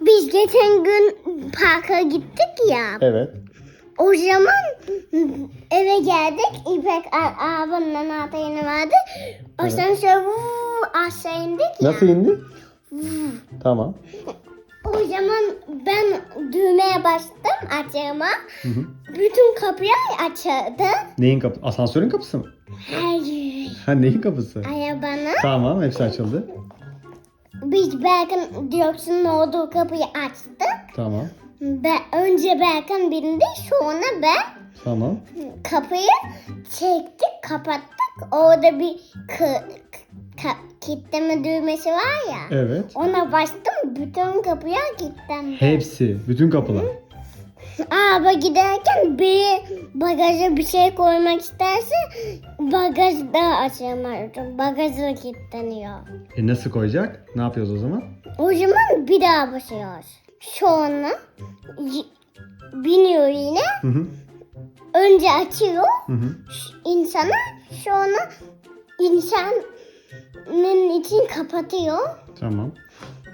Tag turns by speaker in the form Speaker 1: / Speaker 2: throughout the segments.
Speaker 1: Biz geçen gün parka gittik ya.
Speaker 2: Evet.
Speaker 1: O zaman eve geldik. İpek abinin anahtarını vardı. Asansör vuuu aşağı indik ya.
Speaker 2: Nasıl indi? Tamam.
Speaker 1: O zaman ben düğmeye bastım açığıma.
Speaker 2: Hı hı.
Speaker 1: Bütün kapıyı açıldı.
Speaker 2: Neyin kapısı? Asansörün kapısı mı?
Speaker 1: Hayır.
Speaker 2: Ha neyin kapısı?
Speaker 1: Arabanın.
Speaker 2: Tamam hepsi açıldı.
Speaker 1: Biz Berk'in dioksinun olduğu kapıyı açtık.
Speaker 2: Tamam.
Speaker 1: Ben, önce Berk'in bindi sonra ben
Speaker 2: Tamam.
Speaker 1: kapıyı çektik kapattık. Orada bir kı, ka- kilitleme düğmesi var ya.
Speaker 2: Evet.
Speaker 1: Ona bastım bütün kapıya kilitlendi.
Speaker 2: Hepsi. Bütün kapılar.
Speaker 1: Araba giderken bir bagaja bir şey koymak isterse bagaj da açamıyor. Bagaj da kilitleniyor.
Speaker 2: E nasıl koyacak? Ne yapıyoruz o zaman?
Speaker 1: O zaman bir daha basıyoruz. Sonra biniyor yine.
Speaker 2: Hı hı.
Speaker 1: Önce açıyor
Speaker 2: Hı hı.
Speaker 1: insana sonra insanın için kapatıyor.
Speaker 2: Tamam.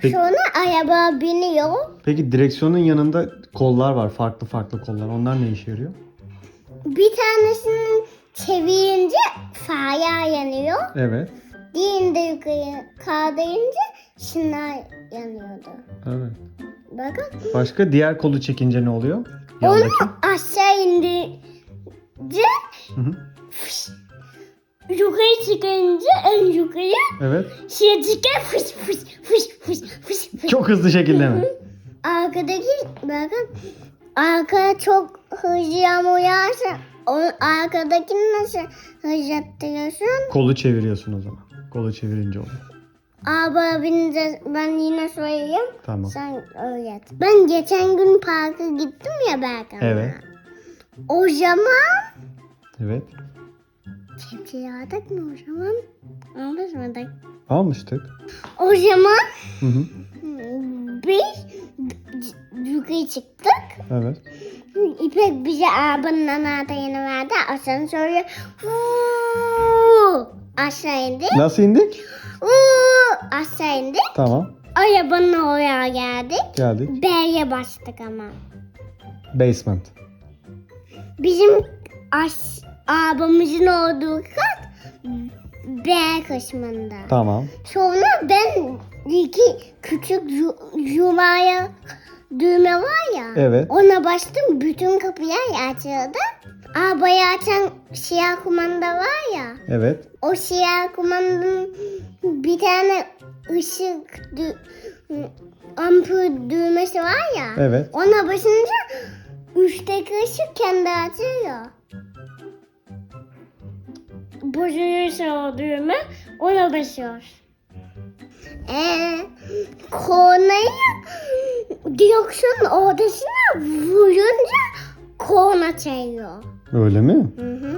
Speaker 2: Peki,
Speaker 1: Sonra araba biniyor.
Speaker 2: peki direksiyonun yanında kollar var. Farklı farklı kollar. Onlar ne işe yarıyor?
Speaker 1: Bir tanesini çevirince fare yanıyor.
Speaker 2: Evet.
Speaker 1: Diğerinde yukarı kaldırınca şınlar yanıyordu.
Speaker 2: Evet.
Speaker 1: Bakın.
Speaker 2: Başka diğer kolu çekince ne oluyor? Yandaki.
Speaker 1: Onu aşağı indirince
Speaker 2: Hı hı.
Speaker 1: yukarı çıkınca en yukarı
Speaker 2: Evet.
Speaker 1: şey çıkar fış fış fış fış fış fış.
Speaker 2: Çok hızlı şekilde mi?
Speaker 1: Arkadaki bakın arka çok hızlı yağmur yağarsa o arkadakini nasıl hızlattırıyorsun?
Speaker 2: Kolu çeviriyorsun o zaman. Kolu çevirince oluyor.
Speaker 1: Araba binince ben yine söyleyeyim.
Speaker 2: Tamam.
Speaker 1: Sen öğret. Ben geçen gün parka gittim ya Berkan'la.
Speaker 2: Evet.
Speaker 1: O zaman
Speaker 2: Evet.
Speaker 1: Kepçeyi aldık mı o zaman? Almadık.
Speaker 2: Almıştık.
Speaker 1: O zaman
Speaker 2: Hı hı.
Speaker 1: biz yukarı çıktık.
Speaker 2: Evet.
Speaker 1: İpek bize arabanın anahtarını verdi. Asansörü vuuu aşağı indik.
Speaker 2: Nasıl indik?
Speaker 1: Vuuu aşağı indik.
Speaker 2: Tamam.
Speaker 1: Arabanın oraya geldik.
Speaker 2: Geldik.
Speaker 1: B'ye bastık ama.
Speaker 2: Basement.
Speaker 1: Bizim as arabamızın olduğu kat B kısmında.
Speaker 2: Tamam.
Speaker 1: Sonra ben iki küçük yu- yumaya düğme var ya.
Speaker 2: Evet.
Speaker 1: Ona bastım bütün kapılar açıldı. Arabayı açan siyah kumanda var ya.
Speaker 2: Evet.
Speaker 1: O siyah kumandanın bir tane ışık dü- ampul düğmesi var ya.
Speaker 2: Evet.
Speaker 1: Ona basınca üstteki ışık kendi açıyor. Bozulursa o düğme ona basıyoruz. Ee, kornayı dioksin odasına vurunca korna çekiyor.
Speaker 2: Öyle mi?
Speaker 1: Hı hı.